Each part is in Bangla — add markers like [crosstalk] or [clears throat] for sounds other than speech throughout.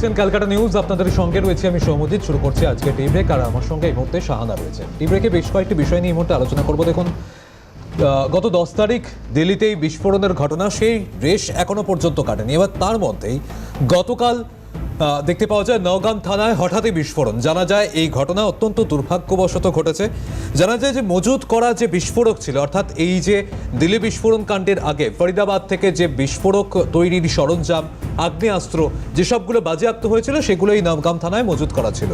দেখছেন ক্যালকাটা নিউজ। আপনাদের সঙ্গে রয়েছে আমি সৌমজিৎ। শুরু করছি আজকে টি ব্রেক। আর আমার সঙ্গে এই মুহূর্তে শাহানা রয়েছে। টি ব্রেকে বেশ কয়েকটি বিষয় নিয়ে এই মুহূর্তে আলোচনা করব। দেখুন গত দশ তারিখ দিল্লিতেই বিস্ফোরণের ঘটনা। সেই রেশ এখনও পর্যন্ত কাটেনি। এবার তার মধ্যেই গতকাল দেখতে পাওয়া যায় নওগাম থানায় হঠাৎই বিস্ফোরণ। জানা যায় এই ঘটনা অত্যন্ত দুর্ভাগ্যবশত ঘটেছে। জানা যায় যে মজুত করা যে বিস্ফোরক ছিল, অর্থাৎ এই যে দিল্লি বিস্ফোরণ কাণ্ডের আগে ফরিদাবাদ থেকে যে বিস্ফোরক তৈরির সরঞ্জাম, আগ্নেয়াস্ত্র যেসবগুলো বাজেয়াপ্ত হয়েছিল সেগুলো এই নবগাম থানায় মজুদ করা ছিল।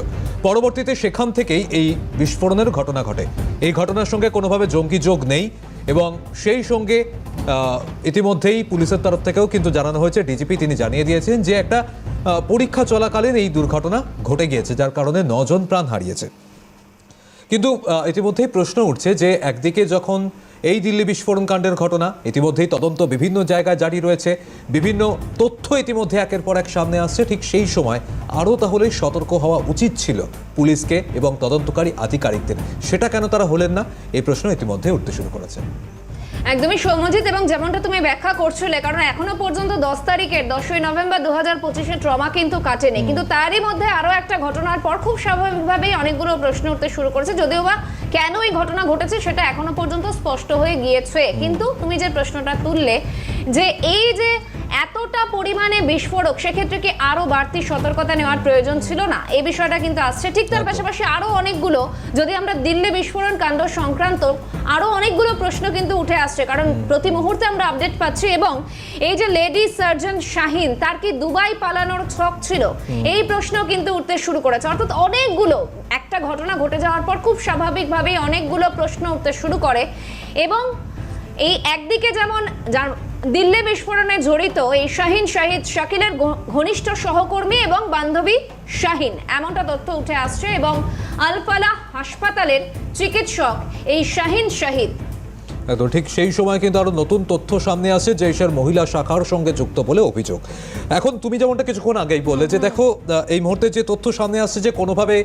পরবর্তীতে সেখান থেকেই এই বিস্ফোরণের ঘটনা ঘটে। এই ঘটনার সঙ্গে কোনোভাবে জঙ্গি যোগ নেই এবং সেই সঙ্গে ইতিমধ্যেই পুলিশের তরফ থেকেও কিন্তু জানানো হয়েছে, ডিজিপি তিনি জানিয়ে দিয়েছেন যে একটা পরীক্ষা চলাকালীন এই দুর্ঘটনা ঘটে গিয়েছে, যার কারণে নজন প্রাণ হারিয়েছে। কিন্তু ইতিমধ্যেই প্রশ্ন উঠছে যে একদিকে যখন এই দিল্লি বিস্ফোরণ কাণ্ডের ঘটনা, ইতিমধ্যেই তদন্ত বিভিন্ন জায়গায় জারি রয়েছে, বিভিন্ন তথ্য ইতিমধ্যে একের পর এক সামনে আসছে, ঠিক সেই সময় আরও তাহলে সতর্ক হওয়া উচিত ছিল পুলিশকে এবং তদন্তকারী আধিকারিকদের। সেটা কেন তারা হলেন না, এই প্রশ্ন ইতিমধ্যে উঠতে শুরু করেছে। একদমই সৌমজিৎ এবং যেমনটা তুমি ব্যাখ্যা করছিলে কারণ এখনও পর্যন্ত দশ তারিখের দশই নভেম্বর দু হাজার পঁচিশে ট্রমা কিন্তু কাটেনি। কিন্তু তারই মধ্যে আরও একটা ঘটনার পর খুব স্বাভাবিকভাবেই অনেকগুলো প্রশ্ন উঠতে শুরু করেছে যদিও বা কেন এই ঘটনা ঘটেছে সেটা এখনও পর্যন্ত স্পষ্ট হয়ে গিয়েছে। কিন্তু তুমি যে প্রশ্নটা তুললে যে এই যে এতটা পরিমাণে বিস্ফোরক সেক্ষেত্রে কি আরও বাড়তি সতর্কতা নেওয়ার প্রয়োজন ছিল না? এই বিষয়টা কিন্তু আসছে। ঠিক তার পাশাপাশি আরও অনেকগুলো যদি আমরা দিল্লি বিস্ফোরণ কাণ্ড সংক্রান্ত আরও অনেকগুলো প্রশ্ন কিন্তু উঠে আসছে কারণ প্রতি মুহূর্তে আমরা আপডেট পাচ্ছি এবং এই যে লেডি সার্জন শাহিন তার কি দুবাই পালানোর ছক ছিল? এই প্রশ্ন কিন্তু উঠতে শুরু করেছে। অর্থাৎ অনেকগুলো একটা ঘটনা ঘটে যাওয়ার পর খুব স্বাভাবিকভাবেই অনেকগুলো প্রশ্ন উঠতে শুরু করে এবং এই একদিকে যেমন যার- দিল্লি বিস্ফোরণে জড়িত এই শাহিন শাহিদ শাকিলের ঘনিষ্ঠ সহকর্মী এবং বান্ধবী শাহিন। এমনটা তথ্য উঠে আসছে এবং আলফালা হাসপাতালের চিকিৎসক এই শাহিন শাহিদ একদম ঠিক সেই সময় কিন্তু আরও নতুন তথ্য সামনে আসে জৈশের মহিলা শাখার সঙ্গে যুক্ত বলে অভিযোগ। এখন তুমি যেমনটা কিছুক্ষণ আগেই বললে যে দেখো এই মুহূর্তে যে তথ্য সামনে আসছে যে কোনোভাবে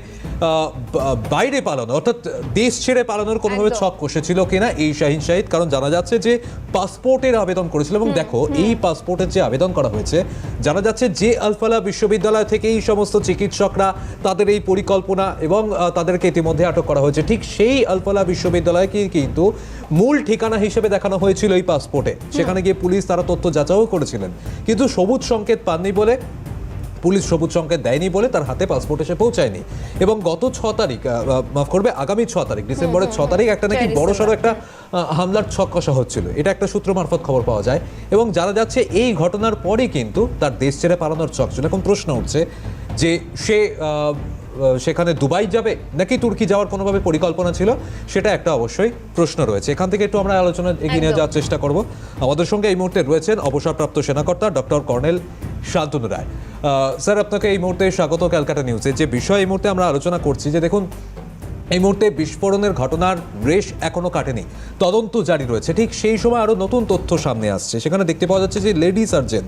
বাইরে পালানো অর্থাৎ দেশ ছেড়ে পালানোর কোনোভাবে ছক কষেছিল কিনা এই শাহিন শাহিদ কারণ জানা যাচ্ছে যে পাসপোর্টের আবেদন করেছিল। এবং দেখো এই পাসপোর্টের যে আবেদন করা হয়েছে জানা যাচ্ছে যে আলফালা বিশ্ববিদ্যালয় থেকে এই সমস্ত চিকিৎসকরা তাদের এই পরিকল্পনা এবং তাদেরকে ইতিমধ্যে আটক করা হয়েছে। ঠিক সেই আলফালা বিশ্ববিদ্যালয়কে কিন্তু মূল ঠিকানা হিসেবে দেখানো হয়েছিল এই পাসপোর্টে সেখানে গিয়ে পুলিশ তারা তথ্য যাচাইও করেছিলেন। কিন্তু সবুজ সংকেত পাননি বলে পুলিশ সবুজ সংকেত দেয়নি বলে তার হাতে পাসপোর্ট এসে পৌঁছায়নি। এবং গত ছ তারিখ মাফ করবে আগামী ছ তারিখ ডিসেম্বরের ছ তারিখ একটা নাকি চার বড় সড়ো একটা হামলার ছক কষা হচ্ছিল। এটা একটা সূত্র মারফত খবর পাওয়া যায়। এবং জানা যাচ্ছে এই ঘটনার পরই কিন্তু তার দেশ ছেড়ে পালানোর ছক ছিল। এখন প্রশ্ন উঠছে যে সে সেখানে দুবাই যাবে নাকি তুর্কি যাওয়ার কোনোভাবে পরিকল্পনা ছিল? সেটা একটা অবশ্যই প্রশ্ন রয়েছে। এখান থেকে একটু আমরা আলোচনা এগিয়ে নিয়ে যাওয়ার চেষ্টা করব। আমাদের সঙ্গে এই মুহূর্তে রয়েছেন অবসরপ্রাপ্ত সেনাকর্তা doctor colonel Shantanu Roy. Sir আপনাকে এই মুহূর্তে স্বাগত ক্যালকাটা নিউজে। যে বিষয় এই মুহূর্তে আমরা আলোচনা করছি যে দেখুন এই মুহূর্তে বিস্ফোরণের ঘটনার রেশ এখনও কাটেনি। তদন্ত জারি রয়েছে। ঠিক সেই সময় আরও নতুন তথ্য সামনে আসছে। সেখানে দেখতে পাওয়া যাচ্ছে যে লেডি সার্জন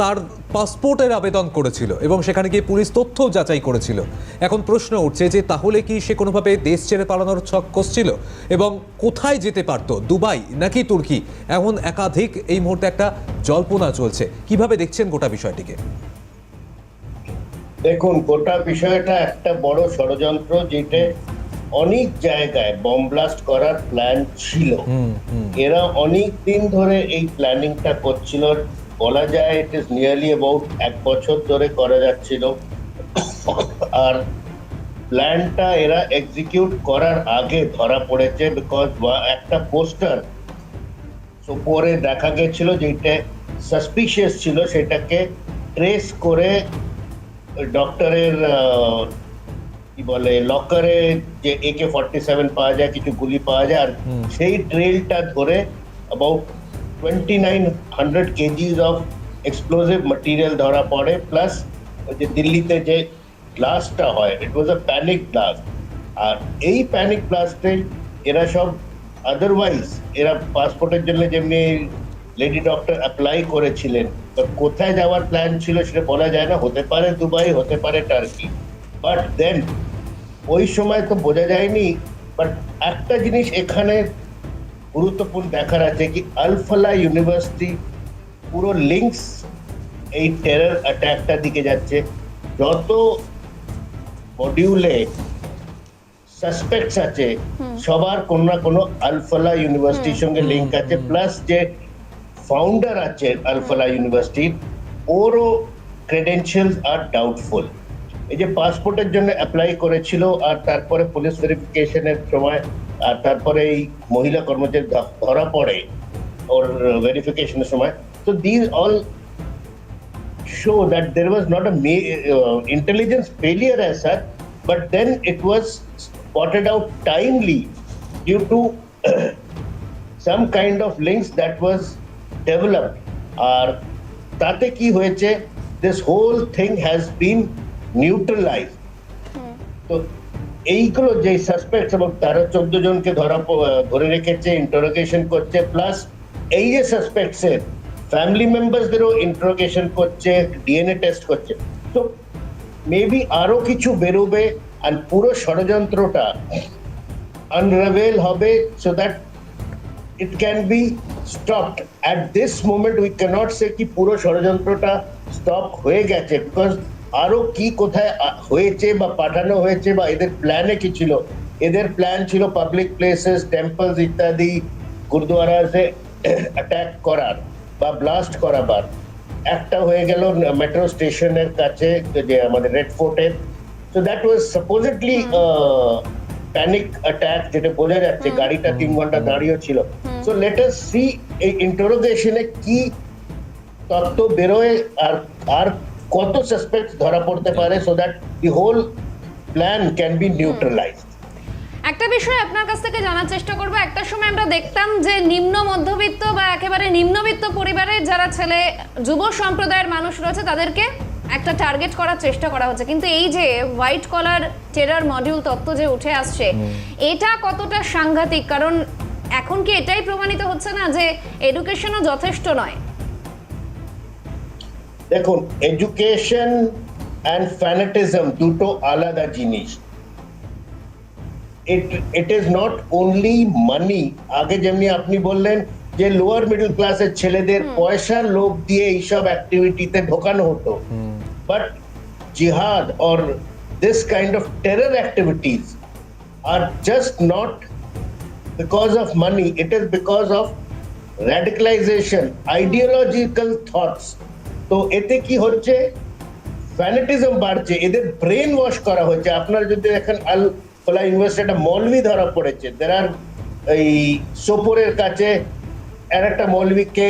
তার পাসপোর্টের আবেদন করেছিল এবং সেখানে গিয়ে পুলিশ তথ্য যাচাই করেছিল। এখন প্রশ্ন উঠছে যে তাহলে কি সে কোনোভাবে দেশ ছেড়ে পালানোর ছক কষছিল এবং কোথায় যেতে পারতো? দুবাই নাকি তুর্কি? এমন একাধিক এই মুহূর্তে একটা জল্পনা চলছে। কীভাবে দেখছেন গোটা বিষয়টিকে? দেখুন গোটা বিষয়টা একটা বড় ষড়যন্ত্র যেটা অনেক জায়গায় বম ব্লাস্ট করার প্ল্যান ছিল। এরা অনেক দিন ধরে এই প্ল্যানিংটা করছিল। বলা যায় ইট ইজ নিয়ারলি অ্যাবাউট এক বছর ধরে করা যাচ্ছিল। আর প্ল্যানটা এরা এক্সিকিউট করার আগে ধরা পড়েছে বিকজ একটা পোস্টার উপরে দেখা গেছিল যেটা সাসপিশিয়াস ছিল সেটাকে ট্রেস করে ডক্টরের কি বলে লকারে যে একে ফর্টি সেভেন পাওয়া যায় কিছু গুলি পাওয়া যায় আর সেই ট্রেলটা ধরে about twenty nine hundred kgs of explosive material ধরা পড়ে প্লাস যে দিল্লিতে যে ব্লাস্টটা হয় ইট ওয়াজ আ প্যানিক ব্লাস্ট আর এই প্যানিক ব্লাস্টে এরা সব আদারওয়াইজ এরা পাসপোর্টের জন্য যেমনি লেডি ডক্টর অ্যাপ্লাই করেছিলেন। তো কোথায় যাওয়ার প্ল্যান ছিল সেটা বলা যায় না। হতে পারে দুবাই হতে পারে টার্কি বাট দেন ওই সময় তো বোঝা যায়নি বাট একটা জিনিস এখানে গুরুত্বপূর্ণ দেখার আছে কি আলফালা ইউনিভার্সিটি পুরো লিঙ্কস এই টেরর অ্যাটাকটা দিকে যাচ্ছে। যত মডিউলে সাসপেক্টস আছে সবার কোনো না কোনো আলফালা ইউনিভার্সিটির সঙ্গে লিঙ্ক আছে। প্লাস যে ফাউন্ডার আছে আলফালা ইউনিভার্সিটির ওরও ক্রেডেনশিয়ালস আর ডাউটফুল এই যে পাসপোর্টের জন্য অ্যাপ্লাই করেছিল আর তারপরে পুলিশ ভেরিফিকেশনের সময় আর তারপরে এই মহিলা কর্মচারী ধরা পড়ে ওর ভেরিফিকেশনের সময়। তো this all there was not a ma- uh, intelligence failure as such, but then it was spotted out timely due to [clears throat] some kind of links that was developed. আর তাতে কি হয়েছে this whole thing has been neutralized. তো এইগুলো যে সাসপেক্ট এবং তারা চোদ্দ জনকে ধরা ধরে রেখেছে ইন্টারোগেশন করছে প্লাস এই যে সাসপেক্টস এর ফ্যামিলি মেম্বারসদেরও ইন্টারোগেশন করছে ডিএনএ টেস্ট করছে তো মেবি আরও কিছু বেরোবে আর পুরো ষড়যন্ত্রটা আনরাভেল হবে so that it can be stopped at this moment we cannot say কি পুরো ষড়যন্ত্রটা স্টপ হয়ে গেছে বিকজ আরও কি কোথায় হয়েছে বা পাঠানো হয়েছে বা এদের প্ল্যানে কি ছিল এদের প্ল্যান ছিল পাবলিক প্লেসেস টেম্পলস ইত্যাদি গুরুদুয়ারাসে অ্যাটাক করার বা ব্লাস্ট করাবার একটা হয়ে গেল মেট্রো স্টেশনের কাছে যে আমাদের রেড ফোর্টের তো that was supposedly panic attack যেটা বোঝা যাচ্ছে গাড়িটা তিন ঘণ্টা দাঁড়িয়ে ছিল। সো লেট আস সি এই ইন্টারোগেশনে কি তত্ত্ব বেরোয় আর আর কত সাসপেক্ট ধরা পড়তে পারে so that the whole plan can be neutralised একটা বিষয় আপনার কাছ থেকে জানার চেষ্টা করব। একটা সময় আমরা দেখতাম যে নিম্ন মধ্যবিত্ত বা একেবারে নিম্নবিত্ত পরিবারের যারা ছেলে যুব সম্প্রদায়ের মানুষ রয়েছে তাদেরকে একটা টার্গেট করার চেষ্টা করা হচ্ছে। কিন্তু এই যে হোয়াইট কলার টেরার মডিউল তত্ত্ব যে উঠে আসছে এটা কতটা সাংঘাতিক? কারণ এখন কি এটাই প্রমাণিত হচ্ছে না যে এডুকেশনও যথেষ্ট নয়? দেখুন এডুকেশন অ্যান্ড ফ্যানেটিজম দুটো আলাদা জিনিস। It it is not only money আগে যেমনি আপনি বললেন যে লোয়ার মিডল ক্লাসের ছেলেদের পয়সার লোভ দিয়ে এইসব অ্যাক্টিভিটিতে ঢোকানো হতো। বাট জিহাদ or this kind of terror activities are just not because of money, it is because of radicalization, ideological thoughts. তো এতে কি হচ্ছে? ফ্যানেটিজম বাড়ছে। এদের ব্রেন ওয়াশ করা হচ্ছে। আপনার যদি এখন আল ফলা ইউনিভার্সিটি একটা মৌলভি ধরা পড়েছে। দের আর এই সোপোরের কাছে আর একটা মৌলভীকে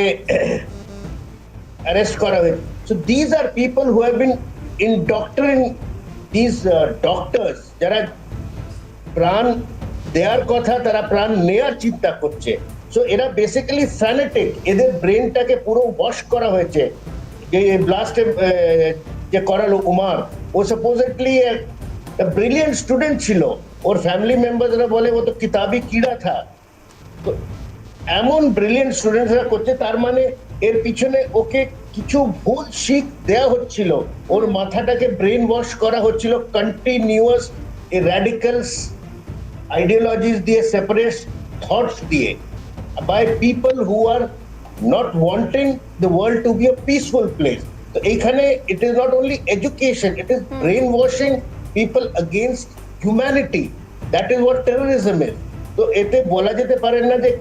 অ্যারেস্ট করা হয়েছে। These are people who have been indoctrinating these doctors uh, যারা প্রাণ দেওয়ার কথা তারা প্রাণ নেওয়ার চিন্তা করছে। সো এরা বেসিক্যালি ফ্যানেটিক এদের ব্রেনটাকে পুরো ওয়াশ করা হয়েছে। যে ব্লাস্ট যে করালো উমার ও সাপোজিটলি ব্রিলিয়েন্ট স্টুডেন্ট ছিল। ওর ফ্যামিলি মেম্বারসরা বলে ও তো কিতাবি কিড়া থা। তো এমন ব্রিলিয়েন্ট স্টুডেন্টসরা করছে তার মানে এর পিছনে ওকে কিছু ভুল শিখ দেয়া হচ্ছিল। ওর মাথাটাকে ব্রেন ওয়াশ করা হচ্ছিল কন্টিনিউয়াস এ র্যাডিক্যালস আইডিওলজিস দিয়ে সেপারেট থটস দিয়ে by people who are not wanting the world to be a peaceful place তো এইখানে it is not only education it is brain washing people against humanity that is what terrorism is তো এতে বলা যেতে পারে না যে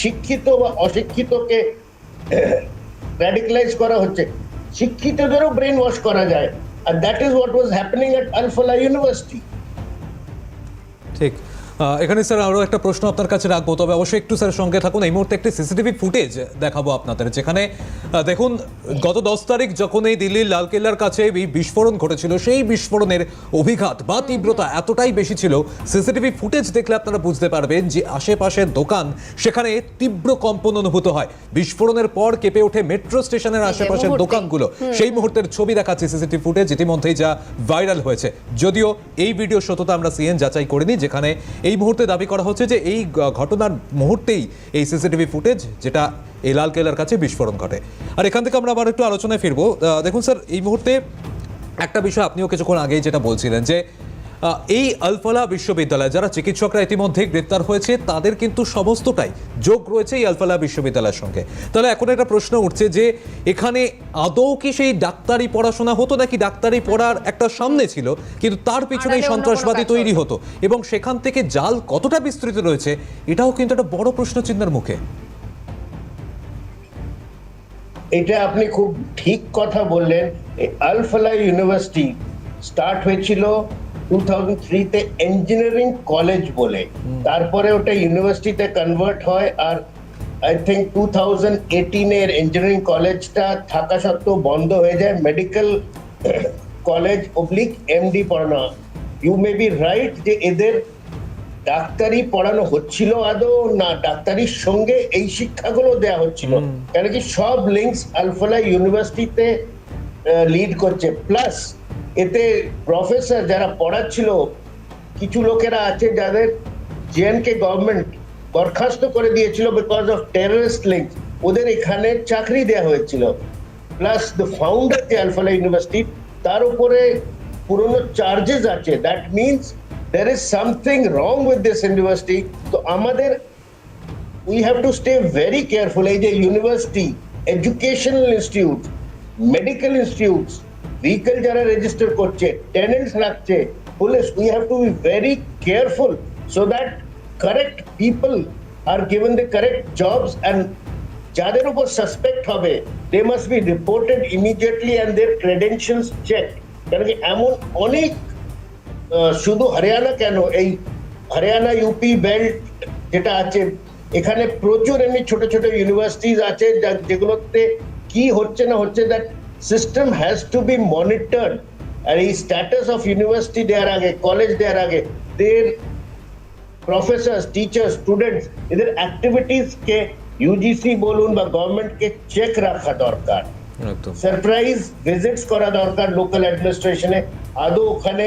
শিক্ষিত বা অশিক্ষিতকে র্যাডিক্যালাইজ করা হচ্ছে। শিক্ষিতদেরও ব্রেন ওয়াশ করা যায়। আর that is what was happening at Alfalah university ঠিক। এখানে স্যার আরও একটা প্রশ্ন আপনার কাছে রাখব। তবে অবশ্যই একটু স্যার সঙ্গে থাকুন। এই মুহূর্তে একটি সিসিটিভি ফুটেজ দেখাবো আপনাদের যেখানে দেখুন গত দশ তারিখ যখন এই দিল্লির লালকেল্লার কাছে এই বিস্ফোরণ ঘটেছিল সেই বিস্ফোরণের অভিঘাত বা তীব্রতা এতটাই বেশি ছিল সিসিটিভি ফুটেজ দেখলে আপনারা বুঝতে পারবেন যে আশেপাশের দোকান সেখানে তীব্র কম্পন অনুভূত হয়। বিস্ফোরণের পর কেঁপে ওঠে মেট্রো স্টেশনের আশেপাশের দোকানগুলো। সেই মুহূর্তের ছবি দেখাচ্ছে সিসিটিভি ফুটেজ ইতিমধ্যেই যা ভাইরাল হয়েছে। যদিও এই ভিডিও সত্যতা আমরা সিএন যাচাই করিনি যেখানে এই মুহূর্তে দাবি করা হচ্ছে যে এই ঘটনার মুহূর্তেই এই সিসিটিভি ফুটেজ যেটা এই লাল কেলার কাছে বিস্ফোরণ ঘটে। আর এখান থেকে আমরা আবার একটু আলোচনায় ফিরবো। দেখুন স্যার, এই মুহূর্তে একটা বিষয় আপনিও কিছুক্ষণ আগেই যেটা বলছিলেন যে এই আলফালা বিশ্ববিদ্যালয় যারা চিকিৎসকরা ইতিমধ্যে গ্রেপ্তার হয়েছে তাদের কিন্তু সমস্তটাই যোগ রয়েছে এই আলফালা বিশ্ববিদ্যালয়ের সঙ্গে। তাহলে এখন একটা প্রশ্ন উঠছে যে এখানে আদৌ কি সেই ডাক্তারি পড়াশোনা হতো নাকি ডাক্তারি পড়ার একটা সামনে ছিল কিন্তু তার পিছনেই সন্ত্রাসবাদী তৈরি হতো এবং সেখান থেকে জাল কতটা বিস্তৃত রয়েছে এটাও কিন্তু একটা বড় প্রশ্ন চিহ্নের মুখে। এটা আপনি খুব ঠিক কথা বললেন। এই আলফালা ইউনিভার্সিটি স্টার্ট হয়েছিল টু থাউজেন্ড থ্রিতে ইঞ্জিনিয়ারিং কলেজ বলে। তারপরে ওটা ইউনিভার্সিটিতে কনভার্ট হয় আর আই থিঙ্ক টু থাউজেন্ড এইটিনের ইঞ্জিনিয়ারিং কলেজটা থাকা সত্ত্বেও বন্ধ হয়ে যায়। মেডিকেল কলেজ অবলিক এমডি পড়ানো ইউ মে বি রাইট যে এদের ডাক্তারি পড়ানো হচ্ছিল আদৌ না ডাক্তারির সঙ্গে এই শিক্ষাগুলো দেওয়া হচ্ছিল। কেন কি সব লিঙ্কস আলফালা ইউনিভার্সিটিতে লিড করছে। প্লাস এতে প্রফেসর যারা পড়াচ্ছিল কিছু লোকেরা আছে যাদের জেএনকে গভর্নমেন্ট বরখাস্ত করে দিয়েছিল বিকজ অফ টেররিস্ট লিঙ্ক ওদের এখানে চাকরি দেওয়া হয়েছিল। প্লাস দ্য ফাউন্ডার যে আলফালা ইউনিভার্সিটি তার উপরে পুরনো চার্জেস আছে। That means there is something wrong with this university তো আমাদের we have to stay very careful এই যে university educational institute medical institutes vehicle যারা রেজিস্টার করছে টেনেন্টস রাখছে police we have to be very careful so that correct people are given the correct jobs and যাদের উপর সাসপেক্ট হবে they must be reported immediately and their credentials check কারণ কি এমন অনেক শুধু হরিয়ানা কেন? এই হরিয়ানা ইউপি বেল্ট যেটা আছে, এখানে প্রচুর এমনি ছোট ছোট ইউনিভার্সিটিজ আছে যেগুলোতে কি হচ্ছে না হচ্ছে that system has to be monitored আর এই স্ট্যাটাস অফ ইউনিভার্সিটি দেওয়ার আগে কলেজ দেওয়ার আগে দের প্রফেসর টিচার স্টুডেন্টস এদের অ্যাক্টিভিটিস কে ইউজিসি বলুন বা গভর্নমেন্টকে চেক রাখা দরকার একদম সারপ্রাইজ ভিজিটস করা দরকার লোকাল অ্যাডমিনিস্ট্রেশনে আদৌ ওখানে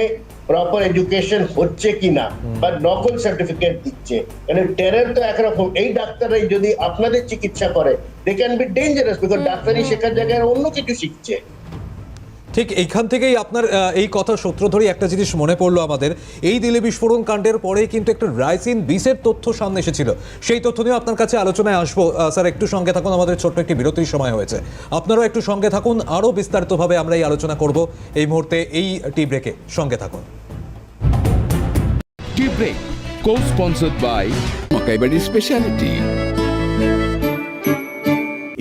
প্রপার এডুকেশন হচ্ছে কি না বা নকল সার্টিফিকেট দিচ্ছে। মানে টেরার তো একরকম। এই ডাক্তাররাই যদি আপনাদের চিকিৎসা করে they can be dangerous because ডাক্তারি শেখার জায়গায় অন্য কিছু শিখছে। ঠিক এইখান থেকেই আপনার এই কথা সূত্র ধরে একটা জিনিস মনে পড়ল আমাদের। এই দিলে বিস্ফোরণ কাণ্ডের পরেই কিন্তু একটা রাইসিন বিসের তথ্য সামনে এসেছিল। সেই তথ্য নিয়ে আপনার কাছে আলোচনায় আসব। স্যার একটু সঙ্গে থাকুন আমাদের ছোট্ট একটি বিরতির সময় হয়েছে। আপনারাও একটু সঙ্গে থাকুন আরও বিস্তারিতভাবে আমরা এই আলোচনা করব। এই মুহূর্তে এই টি ব্রেকে সঙ্গে থাকুন। Tea Break, co-sponsored by Makaibadi Speciality.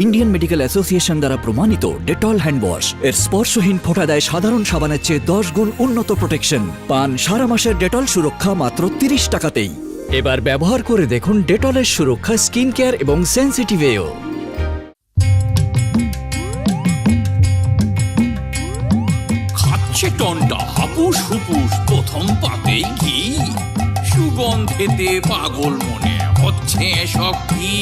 Indian medical association দ্বারা প্রমাণিত ডেটল হ্যান্ড ওয়াশ এর স্পর্শহীন ফোঁটা দেয় সাধারণ সাবানের চেয়ে দশ গুণ উন্নত প্রোটেকশন। পান সারা মাসের ডেটল সুরক্ষা মাত্র তিরিশ টাকাতেই। এবার ব্যবহার করে দেখুন ডেটলের সুরক্ষা স্কিন কেয়ার এবং সেন্সিটিভেও খাচ্ছে টনটা, হাপুস হুপুস প্রথম পাতেই ঘি। সুগন্ধেতে পাগল মনে হচ্ছে সব কি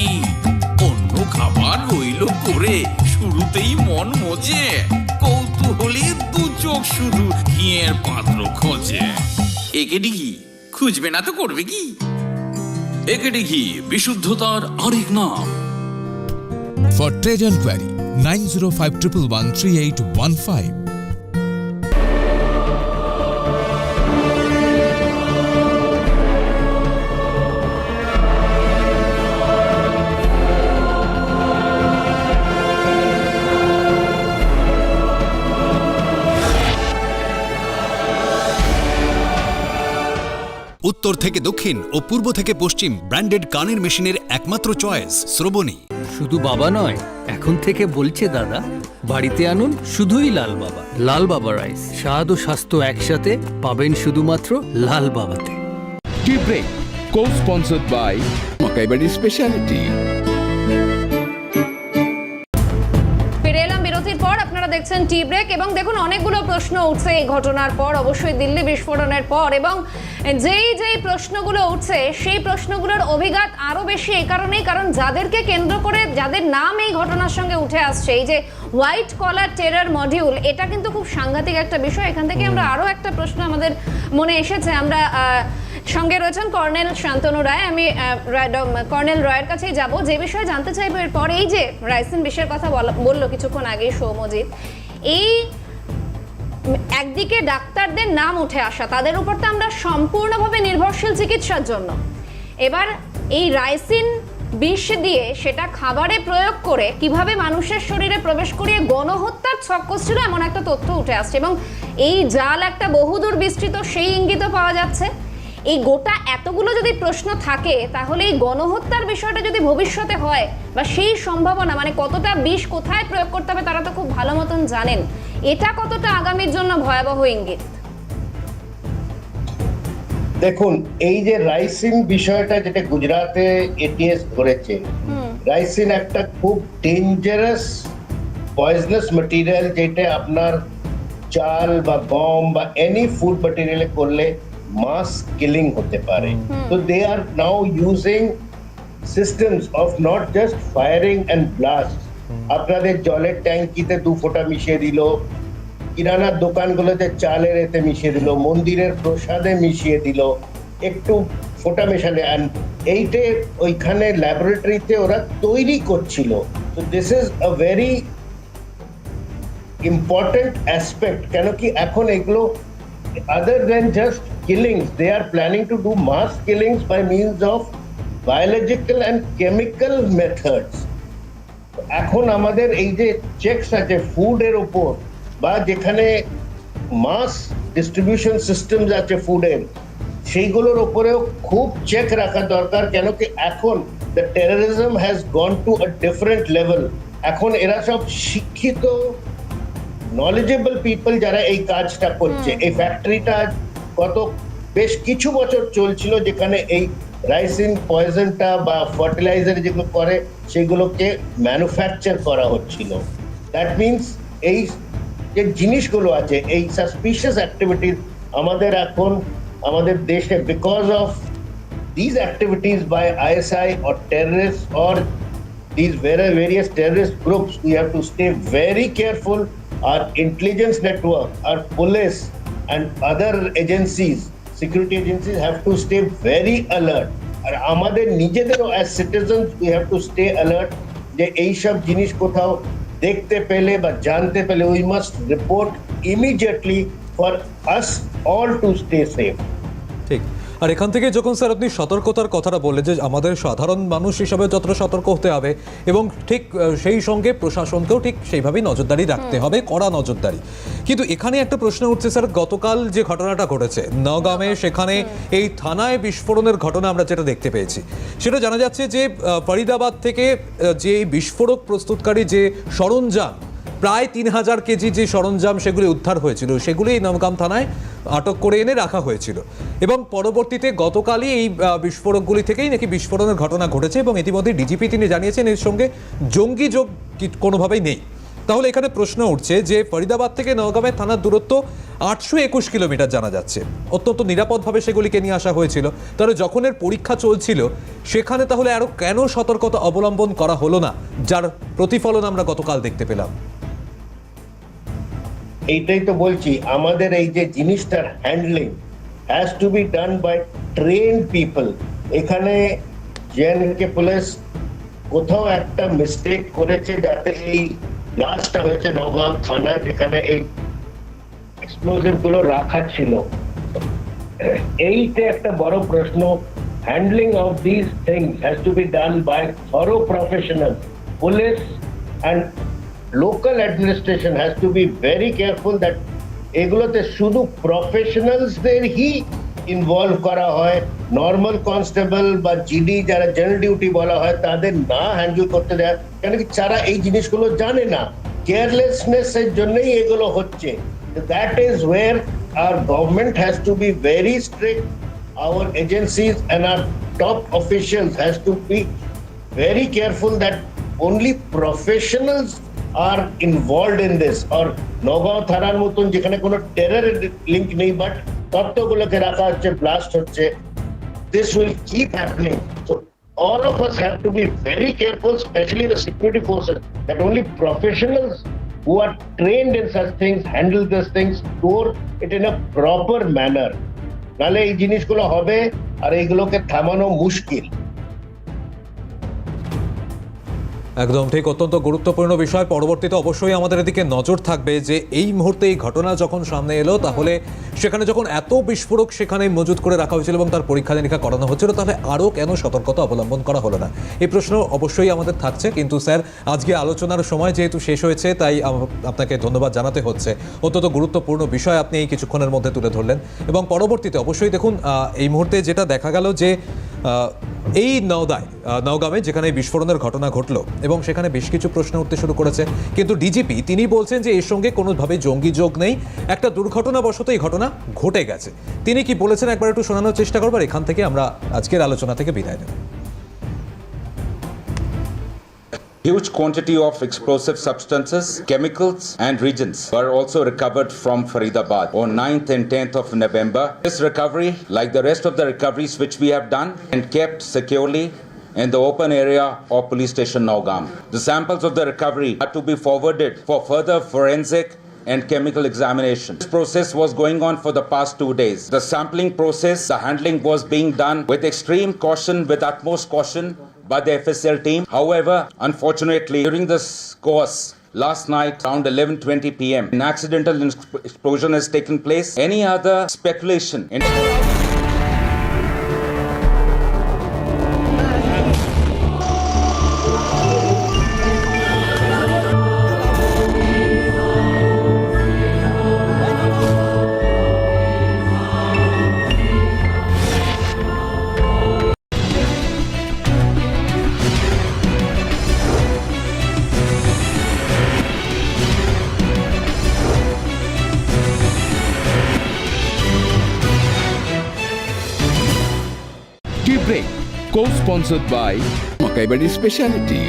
খাবার রইল করে, শুরুতেই মন মজে, কৌতূহলে দু চোখ শুধু ঘিয়ের পাত্র খোঁজে। একে ডিঘি, খুঁজবে না তো করবে কি? একে ডিঘি, বিশুদ্ধতার আরেক নাম। For treasure query nine zero five triple one three eight one 905 উত্তর থেকে দক্ষিণ ও পূর্ব থেকে পশ্চিম ব্র্যান্ডেড কানের মেশিনের একমাত্র চয়েস শ্রবণী। শুধু বাবা নয় এখন থেকে বলছে দাদা বাড়িতে আনুন শুধুই লাল বাবা। লাল বাবা রাইস স্বাদ ও স্বাস্থ্য একসাথে পাবেন শুধুমাত্র লাল বাবাতে। co-sponsored by Makaibadi Speciality. ফিরে দেখছেন টি ব্রেক এবং দেখুন অনেকগুলো প্রশ্ন উঠছে এই ঘটনার পর অবশ্যই দিল্লি বিস্ফোরণের পর এবং যেই যেই প্রশ্নগুলো উঠছে সেই প্রশ্নগুলোর অভিঘাত আরও বেশি এই কারণেই কারণ যাদেরকে কেন্দ্র করে যাদের নাম এই ঘটনার সঙ্গে উঠে আসছে এই যে হোয়াইট কলার টেরার মডিউল এটা কিন্তু খুব সাংঘাতিক একটা বিষয়। এখান থেকে আমরা আরও একটা প্রশ্ন আমাদের মনে এসেছে। আমরা সঙ্গে রয়েছেন কর্নেল শান্তনু রায়। আমি কর্নেল রয়ের কাছেই যাব। যে বিষয়ে জানতে চাইব এরপর এই যে রাইসিন বিষয়ের কথা বলা- বলল কিছুক্ষণ আগে সৌমজিৎ এই একদিকে ডাক্তারদের নাম উঠে আসা, তাদের উপর তো আমরা সম্পূর্ণভাবে নির্ভরশীল চিকিৎসার জন্য। এবার এই রাইসিন বিষ দিয়ে সেটা খাবারে প্রয়োগ করে কীভাবে মানুষের শরীরে প্রবেশ করিয়ে গণহত্যার ছক ছিল এমন একটা তথ্য উঠে আসছে এবং এই জাল একটা বহুদূর বিস্তৃত, সেই ইঙ্গিতও পাওয়া যাচ্ছে। এই গোটা এতগুলো যদি প্রশ্ন থাকে তাহলে এই গণহত্যার বিষয়টা যদি ভবিষ্যতে হয় বা সেই সম্ভাবনা মানে কতটা বিষ কোথায় প্রয়োগ করতে হবে তারা তো খুব ভালো মতন জানেন। এটা কতটা আগামীর জন্য ভয়াবহ ইঙ্গিত? দেখুন এই যে রাইসিন বিষয়টা যেটা গুজরাটে এটিএস ধরেছে রাইসিন একটা খুব ডেঞ্জারাস পয়জনাস মেটেরিয়াল যেটা আপনার চাল বা গম বা এনি ফুড মেটেরিয়ালে করলে মাস কিলিং হতে পারে। তো they are now using systems of not just firing and blast আপনাদের জলের ট্যাঙ্কিতে দু ফোঁটা মিশিয়ে দিল কিরানার দোকানগুলোতে চালের এতে মিশিয়ে দিল মন্দিরের প্রসাদে মিশিয়ে দিল একটু ফোটা মেশালে। And এইটে ওইখানে ল্যাবরেটরিতে ওরা তৈরি করছিল। তো this is a very important aspect কেন কি এখন এগুলো other than just killings they are planning to do mass killings by means of biological and chemical methods এখন আমাদের এই যে চেকস আছে ফুডের উপর বা যেখানে মাস ডিস্ট্রিবিউশন সিস্টেম আছে ফুডের সেইগুলোর উপরেও খুব চেক রাখা দরকার কেন কি এখন the terrorism has gone to a different level এখন এরা সব শিক্ষিত নলেজেবল পিপল যারা এই কাজটা করছে। এই ফ্যাক্টরিটা গত বেশ কিছু বছর চলছিল যেখানে এই রাইসিন পয়জনটা বা ফার্টিলাইজার যেগুলো করে, সেগুলোকে ম্যানুফ্যাকচার করা হচ্ছিল। দ্যাট মিনস এই যে জিনিসগুলো আছে, এই সাসপিশিয়াস অ্যাক্টিভিটিস আমাদের এখন আমাদের দেশে because of these activities by ISI or terrorist or these very various terrorist groups we have to stay very careful R intelligence network R police and other agencies security agencies have to stay very alert. আর আমাদের নিজেদেরও as citizen we have to stay alert যে এইসব জিনিস কোথাও দেখতে পেলে বা জানতে পেলে we must report immediately for us all to stay safe ঠিক আর এখান থেকে যখন স্যার আপনি সতর্কতার কথাটা বললেন যে আমাদের সাধারণ মানুষ হিসাবে যতটা সতর্ক হতে হবে এবং ঠিক সেই সঙ্গে প্রশাসনকেও ঠিক সেইভাবেই নজরদারি রাখতে হবে কড়া নজরদারি। কিন্তু এখানে একটা প্রশ্ন উঠছে স্যার গতকাল যে ঘটনাটা ঘটেছে নগামে সেখানে এই থানায় বিস্ফোরণের ঘটনা আমরা যেটা দেখতে পেয়েছি সেটা জানা যাচ্ছে যে ফরিদাবাদ থেকে যে বিস্ফোরক প্রস্তুতকারী যে সরঞ্জাম প্রায় তিন হাজার কেজি যে সরঞ্জাম সেগুলি উদ্ধার হয়েছিল, সেগুলি এই নমগাম থানায় আটক করে এনে রাখা হয়েছিল। এবং পরবর্তীতে গতকালই এই বিস্ফোরকগুলি থেকেই নাকি বিস্ফোরণের ঘটনা ঘটেছে এবং ইতিমধ্যে ডিজিপি তিনি জানিয়েছেন এর সঙ্গে জঙ্গি যোগ কোনোভাবেই নেই। তাহলে এখানে প্রশ্ন উঠছে যে ফরিদাবাদ থেকে নওগাঁয়ের থানার দূরত্ব আটশো একুশ কিলোমিটার জানা যাচ্ছে। অত্যন্ত নিরাপদভাবে সেগুলিকে নিয়ে আসা হয়েছিল। তাহলে যখন এর পরীক্ষা চলছিল, সেখানে তাহলে আরও কেন সতর্কতা অবলম্বন করা হলো না, যার প্রতিফলন আমরা গতকাল দেখতে পেলাম? এইটাই তো বলছি, আমাদের এই যে জিনিসটার handling has to be done by trained people এখানে জেএনকে পুলিশ কোথাও একটা মিস্টেক করেছে যাতে এই লাস্টটা হয়েছে নগাঁও থানা যেখানে এই এক্সপ্লোজিভগুলো রাখা ছিল। এইটা একটা বড় প্রশ্ন। Handling of this things has to be done by thorough professional police and local administration has to be very careful that এগুলোতে শুধু প্রফেশনালসদের হি ইনভলভ করা হয় নর্মাল কনস্টেবল বা জিডি যারা জেনারেল ডিউটি বলা হয় তাদের না হ্যান্ডেল করতে দেয় কেন কি তারা এই জিনিসগুলো জানে না কেয়ারলেসনেস এর জন্যই এগুলো হচ্ছে that is where R government has to be very strict our agencies and our top officials has to be very careful that only professionals are involved in this or Nagaon থানার মতন যেখানে কোনো টেরর লিঙ্ক নেই বাট তত্ত্বগুলোকে রাখা হচ্ছে ব্লাস্ট হচ্ছে this will keep happening so all of us have to be very careful especially the security forces that only professionals who are trained in such things handle these things store it in a proper manner নাহলে এই জিনিসগুলো হবে আর এইগুলোকে থামানো মুশকিল একদম ঠিক, অত্যন্ত গুরুত্বপূর্ণ বিষয়। পরবর্তীতে অবশ্যই আমাদের এদিকে নজর থাকবে যে এই মুহূর্তে এই ঘটনা যখন সামনে এলো, তাহলে সেখানে যখন এত বিস্ফোরক সেখানে মজুত করে রাখা হয়েছিল এবং তার পরীক্ষা নিরীক্ষা করানো হচ্ছিল, তাহলে আরও কেন সতর্কতা অবলম্বন করা হলো না? এই প্রশ্ন অবশ্যই আমাদের থাকছে, কিন্তু স্যার, আজকে আলোচনার সময় যেহেতু শেষ হয়েছে, তাই আপনাকে ধন্যবাদ জানাতে হচ্ছে। অত্যন্ত গুরুত্বপূর্ণ বিষয় আপনি এই কিছুক্ষণের মধ্যে তুলে ধরলেন। এবং পরবর্তীতে অবশ্যই দেখুন এই মুহূর্তে যেটা দেখা গেল যে এই নওদায় নওগামে যেখানে বিস্ফোরণের ঘটনা ঘটল এবং সেখানে বেশ কিছু প্রশ্ন উঠতে শুরু করেছে, কিন্তু ডিজিপি তিনি বলছেন যে এর সঙ্গে কোনোভাবে জঙ্গি যোগ নেই। একটা দুর্ঘটনাবশত এই ঘটনা ঘটে গেছে। তিনি কি বলেছেন একবার একটু শোনানোর চেষ্টা করবার এখান থেকে আমরা আজকের আলোচনা থেকে বিদায় নেব। Huge quantity of explosive substances, chemicals, and reagents were also recovered from Faridabad on 9th and 10th of November. This recovery, like the rest of the recoveries which we have done and kept securely in the open area of police station Naugam. The samples of the recovery are to be forwarded for further forensic and chemical examination. This process was going on for the past two days. The sampling process, the handling was being done with extreme caution, with utmost caution by the FSL team. However, unfortunately, during this course, last night around 11:20 p.m., an accidental explosion has taken place. Any other speculation? In- sponsored by মাকাইবাড়ির speciality